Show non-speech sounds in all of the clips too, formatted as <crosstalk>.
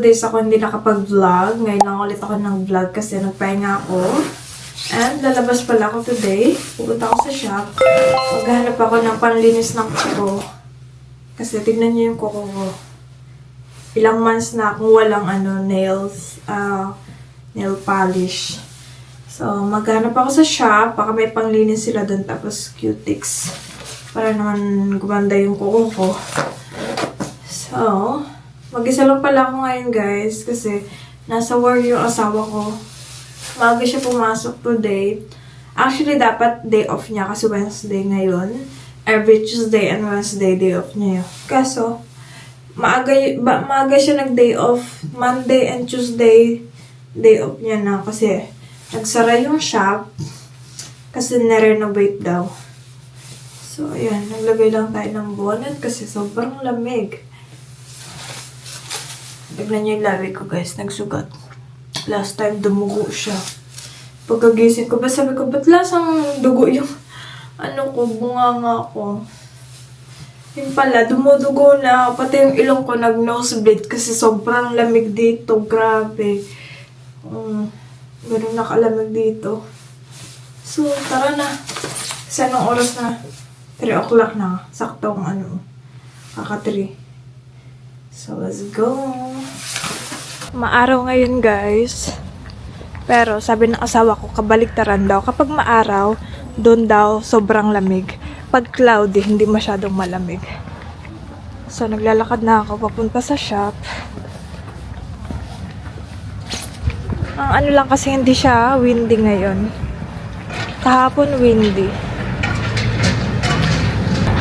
days ako hindi nakapag-vlog. Ngayon lang ulit ako ng vlog kasi nagpahinga ako. And lalabas pala ako today. Pupunta ako sa shop. Maghanap ako ng panlinis ng kuko. Kasi tignan niyo yung kuko ko. Ilang months na akong walang ano, nails, ah, nail polish. So, maghanap ako sa shop. Baka may panglinis sila doon. Tapos, cutics. Para naman gumanda yung kuko ko. So, mag-isa lang pala ako ngayon, guys. Kasi, nasa work yung asawa ko. Maaga siya pumasok today. Actually, dapat day off niya kasi Wednesday ngayon. Every Tuesday and Wednesday, day off niya yun. Kaso, maaga, ba, maaga siya nag-day off. Monday and Tuesday, day off niya na kasi nagsara yung shop kasi na-renovate daw. So, ayan. Naglagay lang tayo ng bonnet kasi sobrang lamig. Tignan niyo yung labi ko, guys. Nagsugat. Last time, dumugo siya. Pagkagising ko, ba sabi ko, ba't lasang dugo yung <laughs> ano ko, bunganga ko. Yun pala, dumudugo na. Pati yung ilong ko nag-nosebleed kasi sobrang lamig dito. Grabe. Um, ganun nakalamig dito. So, tara na. Kasi anong oras na? 3 o'clock na. Saktong ano. Kaka 3. So, let's go. Maaraw ngayon, guys. Pero, sabi ng asawa ko, kabaliktaran daw. Kapag maaraw, doon daw sobrang lamig. Pag cloudy, hindi masyadong malamig. So, naglalakad na ako papunta sa shop. Ang ano lang kasi hindi siya windy ngayon. Kahapon windy.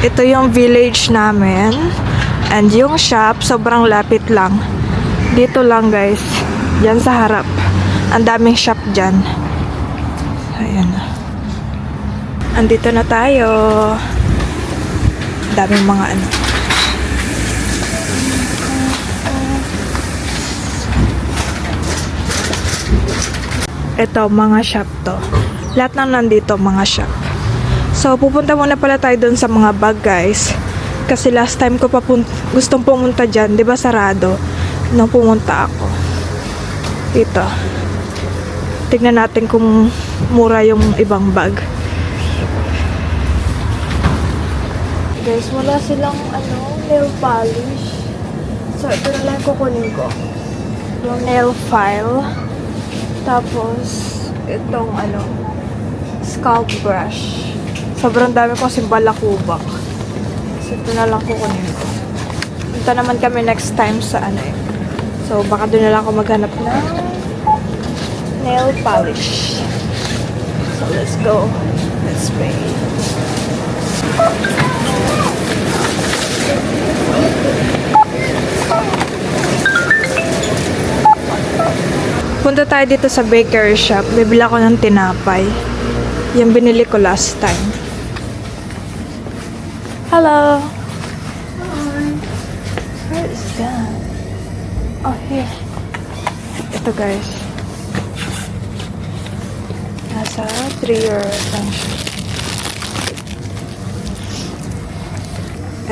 Ito yung village namin. And yung shop, sobrang lapit lang. Dito lang guys. Diyan sa harap. Ang daming shop dyan. Ayan. Andito na tayo. Daming mga ano. Ito, mga shop to. Lahat ng nandito, mga shop. So, pupunta muna pala tayo doon sa mga bag, guys. Kasi last time ko pa pun- gustong pumunta dyan, di ba sarado? Nung pumunta ako. Dito. Tignan natin kung mura yung ibang bag. Guys, wala silang ano, nail polish. So, ito na lang kukunin ko. Yung nail file. Tapos, itong ano, scalp brush. Sobrang dami ko kasi balakubak. So, ito na lang kukunin ko. Punta naman kami next time sa ano eh. So, baka doon na lang ako maghanap ng nail polish. So, let's go. Let's pray. Punta tayo dito sa bakery shop. Bibili ako ng tinapay. Yung binili ko last time. Hello. Where is that? Oh, here. Ito guys. Nasa 3 euro lang.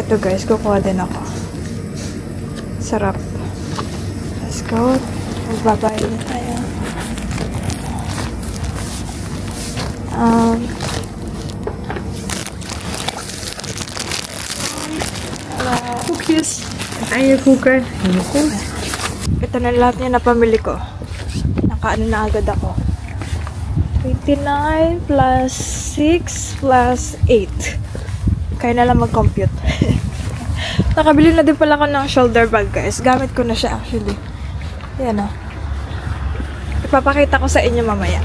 Ito guys, kukuha din ako. Sarap. Let's go. Magbabayad na tayo. Um, Cookies. Ayaw cooker. Ito na lahat niya napamili ko. Nakaano na agad ako. 29 plus 6 plus 8. Kaya na lang mag-compute. <laughs> Nakabili na din pala ako ng shoulder bag, guys. Gamit ko na siya, actually. Yan, oh. Ipapakita ko sa inyo mamaya.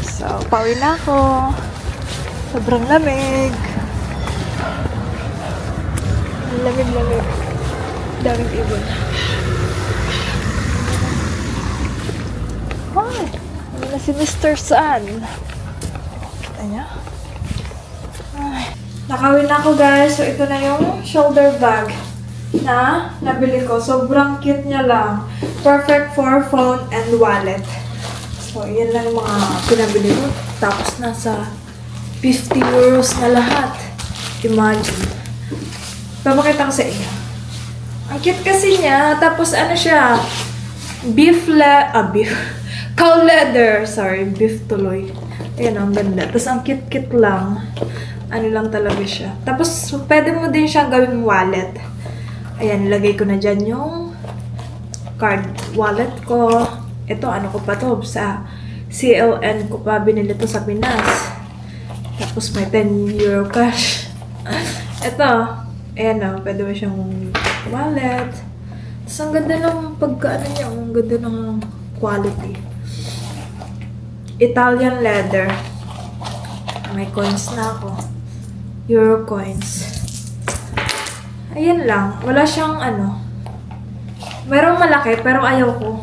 So, pauwi na ako. Sobrang lamig. Lamig-lamig. Daming ibon. Hi! Ano na si Mr. Sun? Kita niya? Nakawin na ako guys. So, ito na yung shoulder bag na nabili ko. Sobrang cute niya lang. Perfect for phone and wallet. So, yan lang yung mga pinabili ko. Tapos nasa 50 euros na lahat. Imagine. Papakita ko sa inyo. Ang cute kasi niya. Tapos ano siya, beef le... Ah, beef. <laughs> Cow leather. Sorry, beef tuloy. Ayan, ang ganda. Tapos ang cute-cute lang. Ano lang talaga siya. Tapos pwede mo din siyang gawing wallet. Ayan, nilagay ko na dyan yung card wallet ko. Ito, ano ko pa to? Sa CLN ko pa binili to sa Pinas. Tapos may 10 euro cash. <laughs> Ito, ayan na, pwede mo siyang wallet. Tapos ang ganda ng pagka, ano niya, ang ganda ng quality. Italian leather. May coins na ako. Euro coins. Ayan lang. Wala siyang ano. Merong malaki, pero ayaw ko.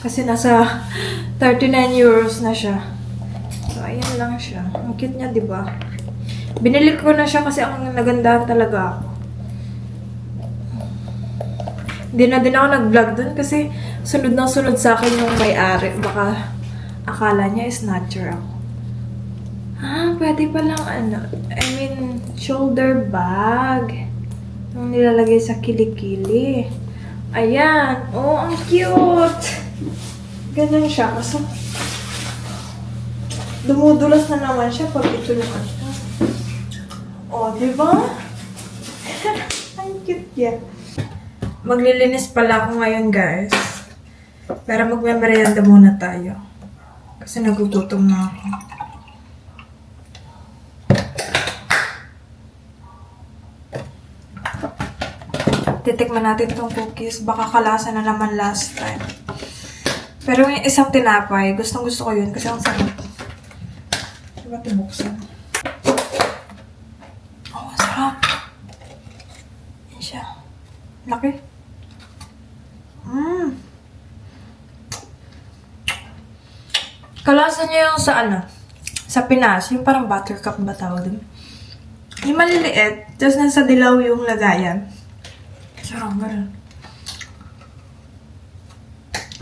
Kasi nasa <laughs> 39 euros na siya. So, ayan lang siya. Ang cute niya, di ba? Binili ko na siya kasi ang nagandahan talaga ako. Hindi na din ako nag-vlog dun kasi sunod na sunod sa akin yung may-ari. Baka akala niya snatcher ako. Ah, pwede palang ano, I mean, shoulder bag. Yung nilalagay sa kilikili. Ayan. Oh, ang cute! Ganun siya. Kaso, dumudulas na naman siya pag ito yung ano. Oh, di ba? <laughs> ang cute niya. Maglilinis pala ako ngayon, guys. Pero magme-merienda muna tayo. Kasi nagugutom na ako. Titikman natin itong cookies. Baka kalasa na naman last time. Pero yung isang tinapay, gustong gusto ko yun kasi ang sarap. Diba tibuksan? Oh, ang sarap. Yan siya. Laki. Mmm. Kalasa niya yung sa ano, sa Pinas, yung parang buttercup ba tawag dun? Yung maliliit, tapos nasa dilaw yung lagayan. Sarap, ganun.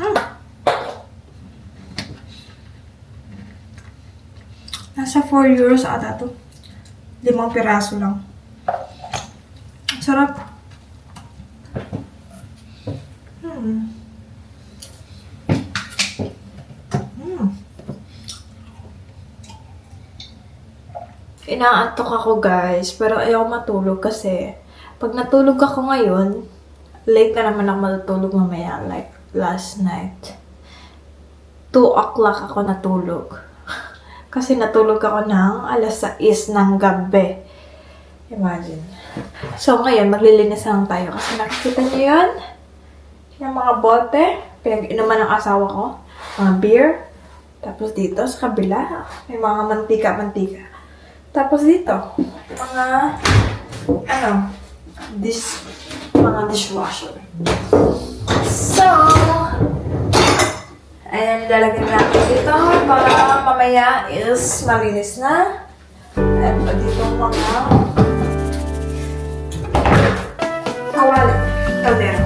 Mm. Nasa 4 euros ata to. Limang piraso lang. Ang Sarap. Hmm. Inaantok ako guys, pero ayaw matulog kasi pag natulog ako ngayon, late na naman ako matutulog mamaya, like last night. 2 o'clock ako natulog. <laughs> Kasi natulog ako ng alas 6 ng gabi. Imagine. So ngayon, maglilinis lang tayo kasi nakikita niyo yun? Yung mga bote, pinag-inuman ng asawa ko, mga beer. Tapos dito sa kabila, may mga mantika-mantika. Tapos dito, mga, ano, this, mga dishwasher. So, ayan, lalagyan natin dito para mamaya is malinis na. Pa dito mga kawali, kaldero.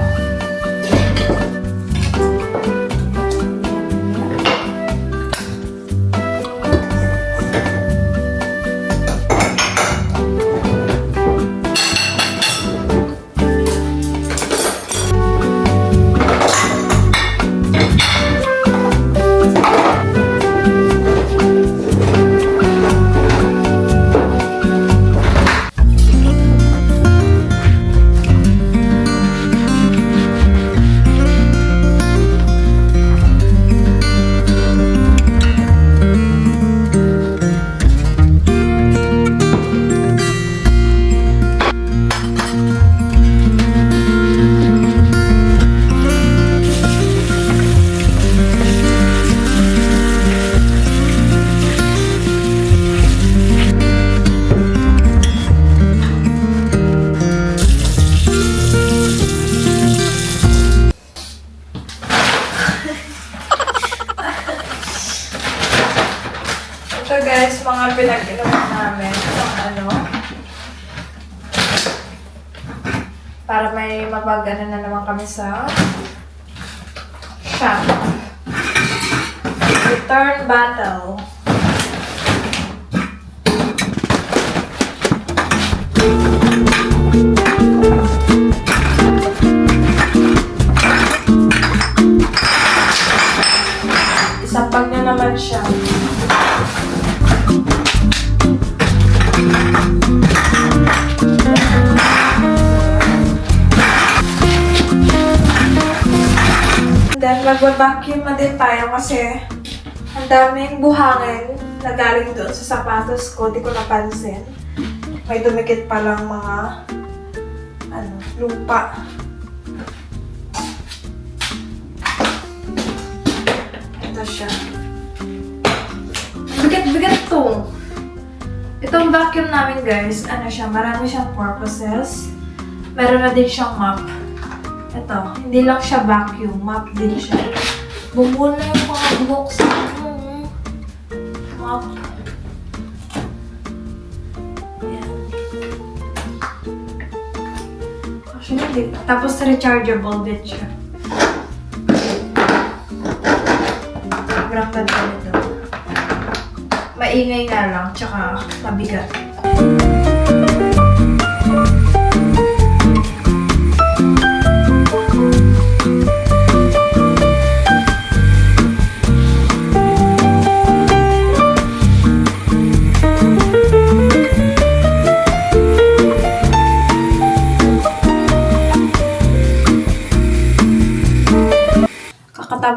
Kami sa shop. Return battle. Nagwa-vacuum na din tayo kasi ang daming buhangin na galing doon sa sapatos ko. Di ko napansin. May dumikit pa lang mga ano, lupa. Ito siya. Bigat-bigat to. Itong vacuum namin guys, ano siya, marami siyang purposes. Meron na din siyang mop. Ito, hindi lang siya vacuum, mop din siya. Bumuo na yung mga buhok sa ano. Mop. Ayan. Actually. Tapos rechargeable din siya. Sobrang ganda nito. Maingay nga lang, tsaka mabigat.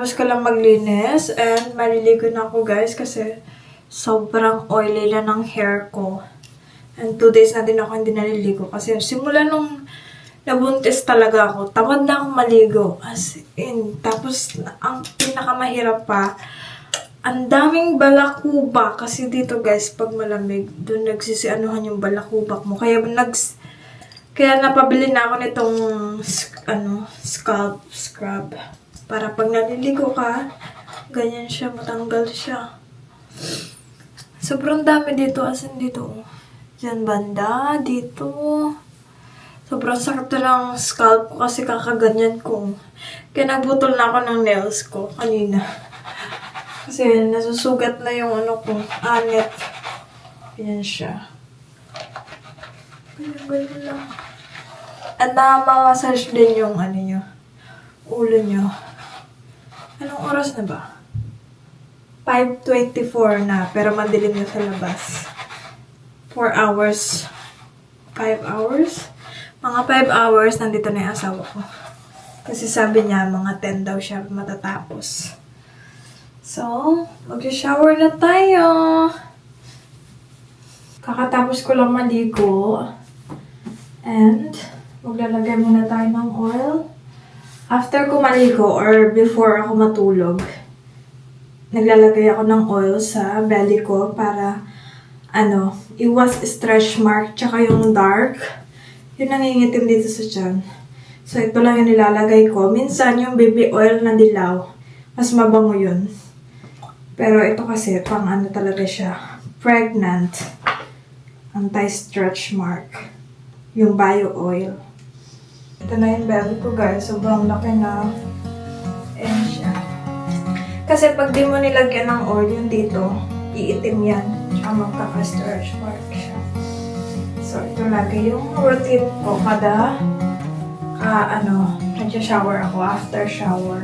Kakatapos ko lang maglinis and maliligo na ako guys kasi sobrang oily na ng hair ko. And two days na din ako hindi naliligo kasi simula nung nabuntis talaga ako, tamad na akong maligo. As in, tapos ang pinakamahirap pa, ang daming balakuba kasi dito guys, pag malamig, doon nagsisianuhan yung balakubak mo. Kaya nags kaya napabili na ako nitong ano, scalp scrub. Para pag naliligo ka, ganyan siya, matanggal siya. Sobrang dami dito, as in dito. oh. Diyan banda, dito. Sobrang sakit na ng scalp ko kasi kakaganyan ko. Kaya nagbutol na ako ng nails ko kanina. <laughs> Kasi nasusugat na yung ano ko, anit. Yan siya. Ganyan, ganyan lang. At nakamassage din yung ano nyo, ulo nyo. Anong oras na ba? 5.24 na, pero madilim na sa labas. 4 hours. 5 hours? Mga 5 hours, nandito na yung asawa ko. Kasi sabi niya, mga 10 daw siya matatapos. So, mag-shower na tayo. Kakatapos ko lang maligo. And, maglalagay muna tayo ng oil. After ko maligo or before ako matulog, naglalagay ako ng oil sa belly ko para ano, iwas stretch mark tsaka yung dark. Yun nangingitim dito sa tiyan. So, ito lang yung nilalagay ko. Minsan, yung baby oil na dilaw, mas mabango yun. Pero ito kasi, pang ano talaga siya, pregnant, anti-stretch mark, yung bio oil. Ito na yung belly ko guys, sobrang laki na. Ayan siya. Kasi pag di mo nilagyan ng oil yung dito, iitim yan. Tsaka magkaka-stretch mark siya. So, ito lagi yung routine ko kada ka, ano, nag-shower ako after shower.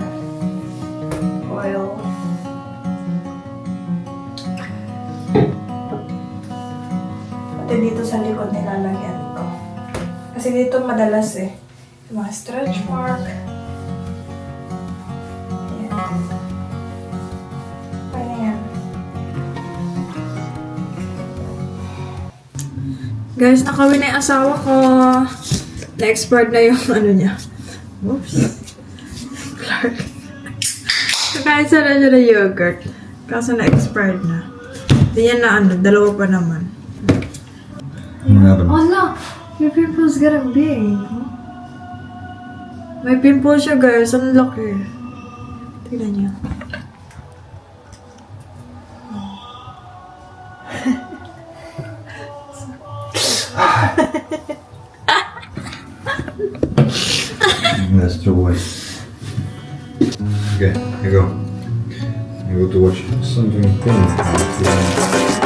Oil. Pati dito sa likod nilalagyan ko. Kasi dito madalas eh. Mga stretch mark. Ayan. Paano yan? Guys, nakawin na yung asawa ko. Na-expert na yung <laughs> ano niya. Oops. Clark. Kakain sana siya ng yogurt. Kaso na-expired na. Hindi niya na ano, dalawa pa naman. Another one. Oh, look! Your pimple's getting big. May pimple siya, guys. Ang laki. Tignan niyo. That's your way. Okay, here you go. You go to watch something.